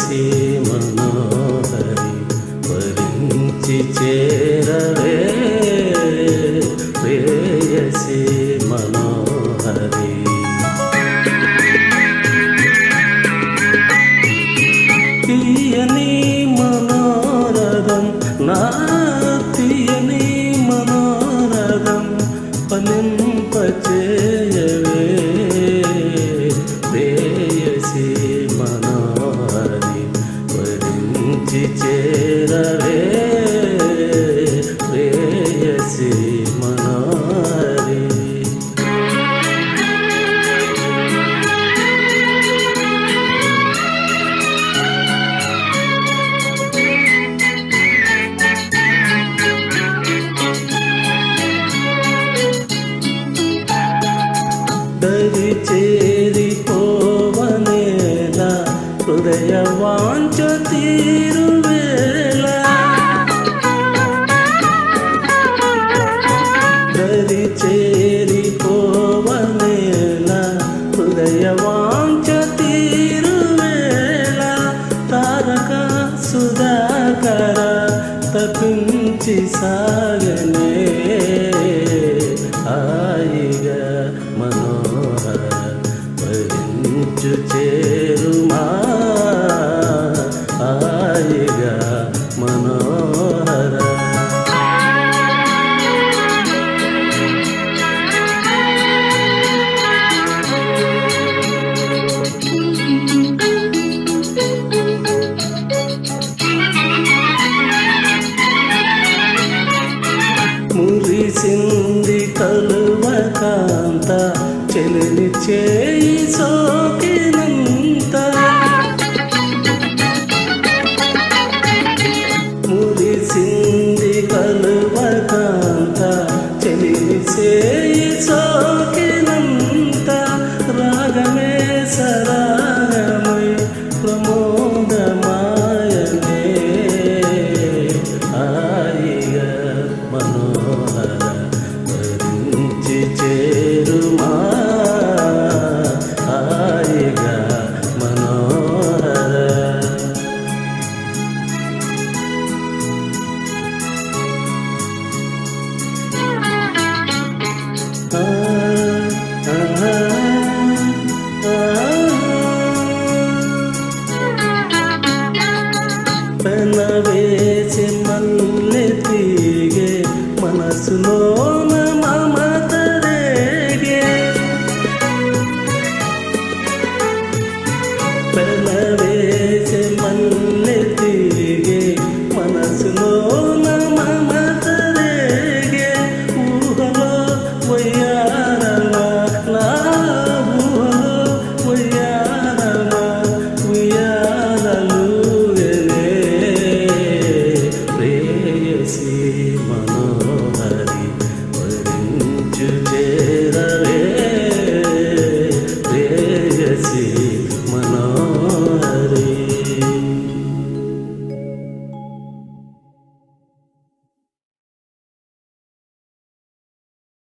ప్రేయసి మనోహరి వరించి చేరవే. ప్రేయసి మనోహరి. తీయని మనోరథం నా తీయని మనోరథం పలింపచేయవే ప్రేయసి వరించి చేరవే. ప్రేయసి మనారి దరి చేరిపోవనేలా హృదయం హృదయ తీరువేళ తారక సుధాకర తపించి సాగనే. హాయిగా మనోహర భరించు మురిసింది కలువ కాంత చెలిని చేయి సో వేసి మల్లె తీగే మనసులో